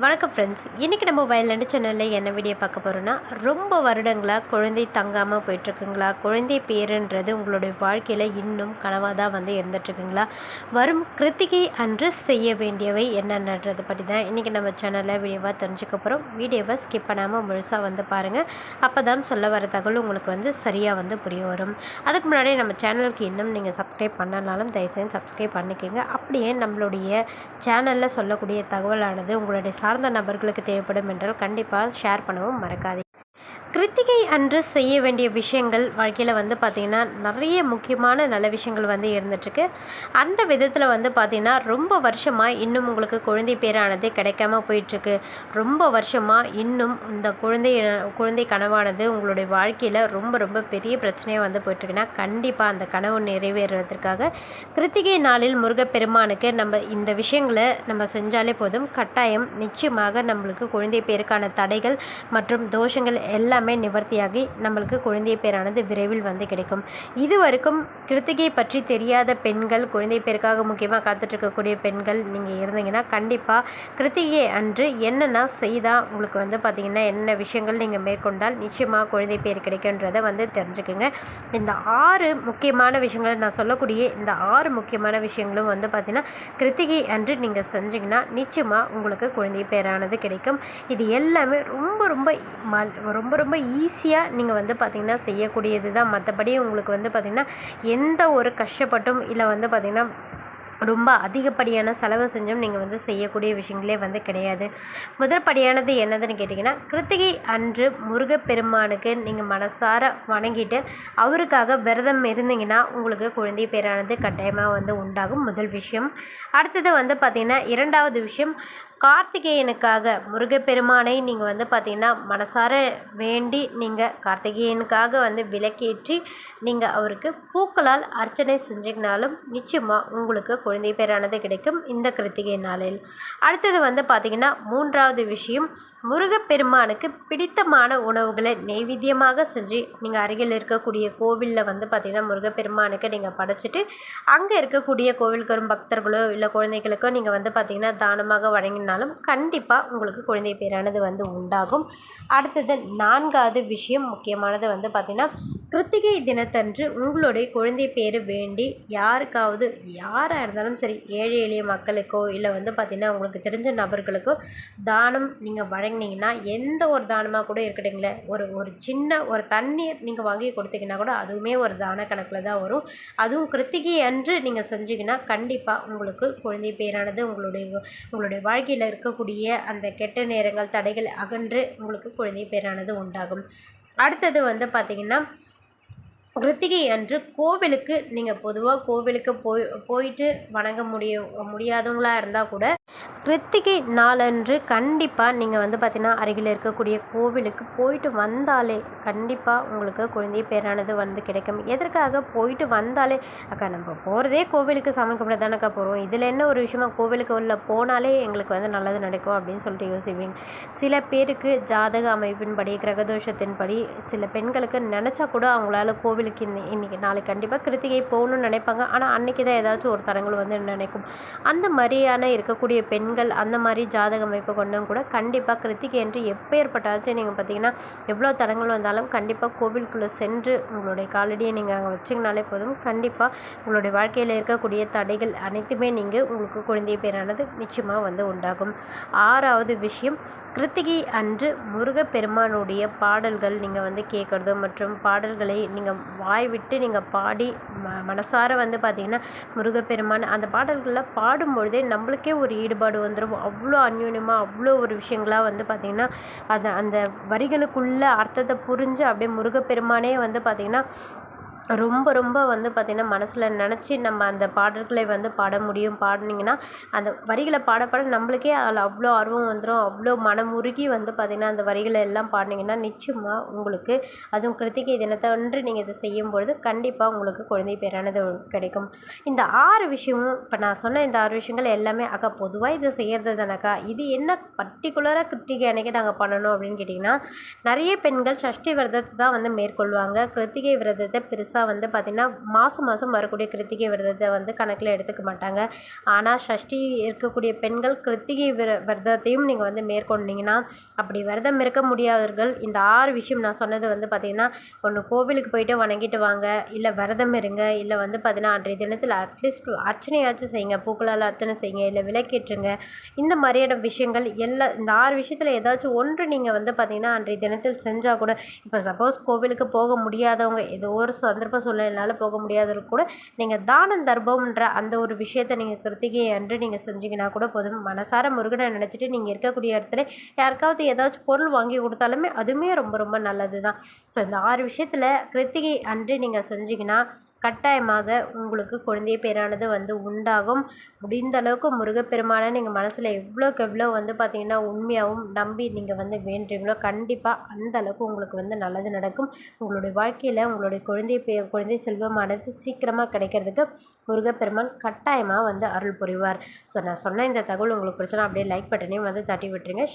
வணக்கம் ஃப்ரெண்ட்ஸ் இன்றைக்கி நம்ம வயலண்டு சேனலில் என்ன வீடியோ பார்க்க போகிறோன்னா ரொம்ப வருடங்களாக குழந்தை தங்காமல் போயிட்டுருக்குங்களா? குழந்தை பேருன்றது உங்களுடைய வாழ்க்கையில் இன்னும் கனவாக தான் வந்து இருந்துட்டுருக்குங்களா? வரும் கிருத்திகை அன்று செய்ய வேண்டியவை என்னென்னன்றதை பற்றி தான் இன்றைக்கி நம்ம சேனலில் வீடியோவாக தெரிஞ்சுக்க போகிறோம் வீடியோவை ஸ்கிப் பண்ணாமல் முழுசாக வந்து பாருங்கள் அப்போ தான் சொல்ல வர தகவல் உங்களுக்கு வந்து சரியாக வந்து புரிய வரும். அதுக்கு முன்னாடி நம்ம சேனலுக்கு இன்னும் நீங்கள் சப்ஸ்கிரைப் பண்ணனாலும் தயவுசெய்து சப்ஸ்கிரைப் பண்ணிக்கோங்க. அப்படியே நம்மளுடைய சேனலில் சொல்லக்கூடிய தகவலானது உங்களுடைய சார்ந்த நபர்களுக்கு தேவைப்படும் என்றால் கண்டிப்பாக ஷேர் பண்ணவும் மறக்காதீங்க கிருத்திகை அன்று செய்ய வேண்டிய விஷயங்கள் வாழ்க்கையில் வந்து பார்த்திங்கன்னா நிறைய முக்கியமான நல்ல விஷயங்கள் வந்து இருந்துட்டுருக்கு. அந்த விதத்தில் வந்து பார்த்திங்கன்னா ரொம்ப வருஷமாக இன்னும் உங்களுக்கு குழந்தை பேரானது கிடைக்காம போயிட்டுருக்கு. ரொம்ப வருஷமாக இன்னும் இந்த குழந்தை குழந்தை கனவானது உங்களுடைய வாழ்க்கையில் ரொம்ப ரொம்ப பெரிய பிரச்சனையாக வந்து போயிட்டுருக்குன்னா கண்டிப்பாக அந்த கனவு நிறைவேறுவதற்காக கிருத்திகை நாளில் முருகப்பெருமானுக்கு நம்ம இந்த விஷயங்களை நம்ம செஞ்சாலே போதும். கட்டாயம் நிச்சயமாக நம்மளுக்கு குழந்தை பேருக்கான தடைகள் மற்றும் தோஷங்கள் எல்லாம் நிவர்த்தியாகி நம்மளுக்கு குழந்தை பேரானது விரைவில் வந்து கிடைக்கும். இது வரைக்கும் கிருத்திகை பற்றி தெரியாத பெண்கள் குழந்தை பேருக்காக முக்கியமாக காத்துட்ருக்கக்கூடிய பெண்கள் நீங்கள் இருந்தீங்கன்னா கண்டிப்பாக கிருத்திகை அன்று என்னென்ன செய்தால் உங்களுக்கு வந்து பார்த்திங்கன்னா என்ன விஷயங்கள் நீங்கள் மேற்கொண்டால் நிச்சயமாக குழந்தை பேர் கிடைக்குன்றதை வந்து தெரிஞ்சுக்கோங்க. இந்த ஆறு முக்கியமான விஷயங்களை நான் சொல்லக்கூடிய இந்த ஆறு முக்கியமான விஷயங்களும் வந்து பார்த்திங்கன்னா கிருத்திகை அன்று நீங்கள் செஞ்சிங்கன்னா நிச்சயமாக உங்களுக்கு குழந்தை பேரானது கிடைக்கும். இது எல்லாமே ரொம்ப ரொம்ப மல் ரொம்ப ரொம்ப ஈஸியாக நீங்கள் வந்து பார்த்திங்கன்னா செய்யக்கூடியது தான் மற்றபடி உங்களுக்கு வந்து பார்த்திங்கன்னா எந்த ஒரு கஷ்டப்பட்டும் இல்லை வந்து பார்த்திங்கன்னா ரொம்ப அதிகப்படியான செலவு செஞ்சும் நீங்கள் வந்து செய்யக்கூடிய விஷயங்களே வந்து கிடையாது. முதற்படியானது என்னதுன்னு கேட்டிங்கன்னா கிருத்திகை அன்று முருகப்பெருமானுக்கு நீங்கள் மனசார வணங்கிட்டு அவருக்காக விரதம் இருந்தீங்கன்னா உங்களுக்கு குழந்தை பேரானது கட்டாயமாக வந்து உண்டாகும் முதல் விஷயம். அடுத்தது வந்து பார்த்திங்கன்னா இரண்டாவது விஷயம் கார்த்திகேயனுக்காக முருகப்பெருமானை நீங்கள் வந்து பார்த்திங்கன்னா மனசார வேண்டி நீங்கள் கார்த்திகேயனுக்காக வந்து விளக்கேற்றி நீங்கள் அவருக்கு பூக்களால் அர்ச்சனை செஞ்சிங்கனாலும் நிச்சயமாக உங்களுக்கு குழந்தை பேரானது கிடைக்கும் இந்த கிருத்திகை நாளில். அடுத்தது வந்து பார்த்திங்கன்னா மூன்றாவது விஷயம் முருகப்பெருமானுக்கு பிடித்தமான உணவுகளை நெய்வேத்தியமாக செஞ்சு நீங்கள் அருகில் இருக்கக்கூடிய கோவிலில் வந்து பார்த்திங்கன்னா முருகப்பெருமானுக்கு நீங்கள் படைச்சிட்டு அங்கே இருக்கக்கூடிய கோவிலுக்கு வரும் பக்தர்களோ இல்லை குழந்தைகளுக்கோ நீங்கள் வந்து பார்த்திங்கன்னா தானமாக வழங்கினாலும் கண்டிப்பாக உங்களுக்கு குழந்தை பேரானது வந்து உண்டாகும். அடுத்தது நான்காவது விஷயம் முக்கியமானது வந்து பார்த்திங்கன்னா கிருத்திகை தினத்தன்று உங்களுடைய குழந்தை பேர் வேண்டி யாருக்காவது யாராக இருந்தாலும் சரி ஏழை எளிய மக்களுக்கோ இல்லை வந்து பார்த்திங்கன்னா உங்களுக்கு தெரிஞ்ச நபர்களுக்கோ தானம் நீங்கள் வழங்கினீங்கன்னா எந்த ஒரு தானமாக கூட இருக்கட்டுங்களே. ஒரு ஒரு சின்ன ஒரு தண்ணீர் நீங்கள் வாங்கி கொடுத்தீங்கன்னா கூட அதுவுமே ஒரு தான கணக்கில் தான் வரும். அதுவும் கிருத்திகை அன்று நீங்கள் செஞ்சீங்கன்னா கண்டிப்பாக உங்களுக்கு குழந்தை பேரானது உங்களுடைய உங்களுடைய வாழ்க்கையில் இருக்கக்கூடிய அந்த கெட்ட நேரங்கள் தடைகள் அகன்று உங்களுக்கு குழந்தை பேரானது உண்டாகும். அடுத்தது வந்து பார்த்திங்கன்னா கிருத்திகை அன்று கோவிலுக்கு நீங்கள் பொதுவாக கோவிலுக்கு போய் போயிட்டு வணங்க முடிய முடியாதவங்களாக இருந்தால் கூட கிருத்திகை நாளன்று கண்டிப்பாக நீங்கள் வந்து பார்த்திங்கன்னா அருகில் இருக்கக்கூடிய கோவிலுக்கு போயிட்டு வந்தாலே கண்டிப்பாக உங்களுக்கு குழந்தை பேரானது வந்து கிடைக்கும். எதற்காக போயிட்டு வந்தாலே அக்கா நம்ம போகிறதே கோவிலுக்கு சாமி கும்பிட தானக்கா போகிறோம் இதில் என்ன ஒரு விஷயமா கோவிலுக்கு உள்ள போனாலே எங்களுக்கு வந்து நல்லது நடக்கும் அப்படின்னு சொல்லிட்டு யோசிப்பீங்க. சில பேருக்கு ஜாதக அமைப்பின்படி கிரகதோஷத்தின்படி சில பெண்களுக்கு நினச்சா கூட அவங்களால கோவில் கோவிலுக்கு இன்னி இன்றைக்கி நாளைக்கு கண்டிப்பாக கிருத்திகை போகணும்னு நினைப்பாங்க. ஆனால் அன்றைக்கி தான் ஏதாச்சும் ஒரு தரங்கள் வந்து நினைக்கும். அந்த மாதிரியான இருக்கக்கூடிய பெண்கள் அந்த மாதிரி ஜாதக அமைப்பு கொண்டும் கூட கண்டிப்பாக கிருத்திகை என்று எப்போ ஏற்பட்டாச்சும் நீங்கள் பார்த்தீங்கன்னா எவ்வளோ தடங்கள் வந்தாலும் கண்டிப்பாக கோவிலுக்குள்ளே சென்று உங்களுடைய காலடியை நீங்கள் அங்கே வச்சிங்கனாலே போதும். கண்டிப்பாக உங்களுடைய வாழ்க்கையில் இருக்கக்கூடிய தடைகள் அனைத்துமே நீங்கள் உங்களுக்கு குழந்தை பேரானது நிச்சயமாக வந்து உண்டாகும். ஆறாவது விஷயம் கிருத்திகை அன்று முருகப்பெருமானுடைய பாடல்கள் நீங்கள் வந்து கேட்குறது மற்றும் பாடல்களை நீங்கள் வாய் விட்டு நீங்கள் பாடி ம மனசார வந்து பார்த்திங்கன்னா முருகப்பெருமான் அந்த பாடல்களில் பாடும்பொழுதே நம்மளுக்கே ஒரு ஈடுபாடு வந்துடும் அவ்வளோ அந்யூன்யமாக அவ்வளோ ஒரு விஷயங்களாக வந்து பார்த்திங்கன்னா அந்த அந்த வரிகளுக்குள்ள அர்த்தத்தை புரிஞ்சு அப்படியே முருகப்பெருமானே வந்து பார்த்திங்கன்னா ரொம்ப ரொம்ப வந்து பார்த்திங்கன்னா மனசில் நினச்சி நம்ம அந்த பாடல்களை வந்து பாட முடியும். பாடினீங்கன்னா அந்த வரிகளை பாட பாட நம்மளுக்கே அதில் அவ்வளோ ஆர்வம் வந்துடும் அவ்வளோ மனமுருகி வந்து பார்த்திங்கன்னா அந்த வரிகளை எல்லாம் பாடினீங்கன்னா நிச்சயமாக உங்களுக்கு அதுவும் கிருத்திகை தினத்தன்று நீங்கள் இதை செய்யும்பொழுது கண்டிப்பாக உங்களுக்கு குழந்தை பேரானது கிடைக்கும். இந்த ஆறு விஷயமும் இப்போ நான் சொன்ன இந்த ஆறு விஷயங்கள் எல்லாமே அக்கா பொதுவாக இதை செய்கிறது தானக்கா இது என்ன பர்டிகுலராக கிருத்திகை அன்னைக்கு நாங்கள் பண்ணணும் அப்படின்னு கேட்டிங்கன்னா நிறைய பெண்கள் சஷ்டி விரதத்தை தான் வந்து மேற்கொள்வாங்க. கிருத்திகை விரதத்தை பெருசு பெருசாக வந்து பார்த்திங்கன்னா மாதம் மாதம் வரக்கூடிய கிருத்திகை விரதத்தை வந்து கணக்கில் எடுத்துக்க மாட்டாங்க. ஆனால் சஷ்டி இருக்கக்கூடிய பெண்கள் கிருத்திகை விர விரதத்தையும் நீங்கள் வந்து மேற்கொண்டீங்கன்னா அப்படி விரதம் இருக்க முடியாதவர்கள் இந்த ஆறு விஷயம் நான் சொன்னது வந்து பார்த்திங்கன்னா ஒன்று கோவிலுக்கு போயிட்டு வணங்கிட்டு வாங்க இல்லை விரதம் இருங்க இல்லை வந்து பார்த்திங்கன்னா அன்றைய தினத்தில் அட்லீஸ்ட் அர்ச்சனையாச்சும் செய்யுங்க பூக்களால் அர்ச்சனை செய்யுங்க இல்லை விளக்கேற்றுங்க. இந்த மாதிரியான விஷயங்கள் எல்லா இந்த ஆறு விஷயத்தில் ஏதாச்சும் ஒன்று நீங்கள் வந்து பார்த்திங்கன்னா அன்றைய தினத்தில் செஞ்சால் கூட இப்போ சப்போஸ் கோவிலுக்கு போக முடியாதவங்க ஏதோ ஒரு சந்தர்ப்ப சூழ்நிலையினால் போக முடியாதவங்க கூட நீங்கள் தானம் தர்ப்பம்ன்ற அந்த ஒரு விஷயத்தை நீங்கள் கிருத்திகை அன்று நீங்கள் செஞ்சீங்கன்னா கூட போதும். மனசார முருகனை நினச்சிட்டு நீங்கள் இருக்கக்கூடிய இடத்துல யாருக்காவது ஏதாச்சும் பொருள் வாங்கி கொடுத்தாலுமே அதுவுமே ரொம்ப ரொம்ப நல்லது தான் ஸோ இந்த ஆறு விஷயத்தில் கிருத்திகை அன்று நீங்கள் செஞ்சீங்கன்னா கட்டாயமாக உங்களுக்கு குழந்தை பேரானது வந்து உண்டாகும். முடிந்த அளவுக்கு முருகப்பெருமானை நீங்கள் மனசில் எவ்வளோக்கு எவ்வளோ வந்து பார்த்திங்கன்னா உண்மையாகவும் நம்பி நீங்கள் வந்து வேண்டுறீங்களோ கண்டிப்பாக அந்த அளவுக்கு உங்களுக்கு வந்து நல்லது நடக்கும். உங்களுடைய வாழ்க்கையில் உங்களுடைய குழந்தை பே குழந்தை செல்வமானது சீக்கிரமாக கிடைக்கிறதுக்கு முருகப்பெருமான் கட்டாயமாக வந்து அருள் புரிவார். ஸோ நான் சொன்ன இந்த தகவல் உங்களுக்கு பிடிச்சனா அப்படியே லைக் பட்டனையும் வந்து தட்டி விட்டுருங்க.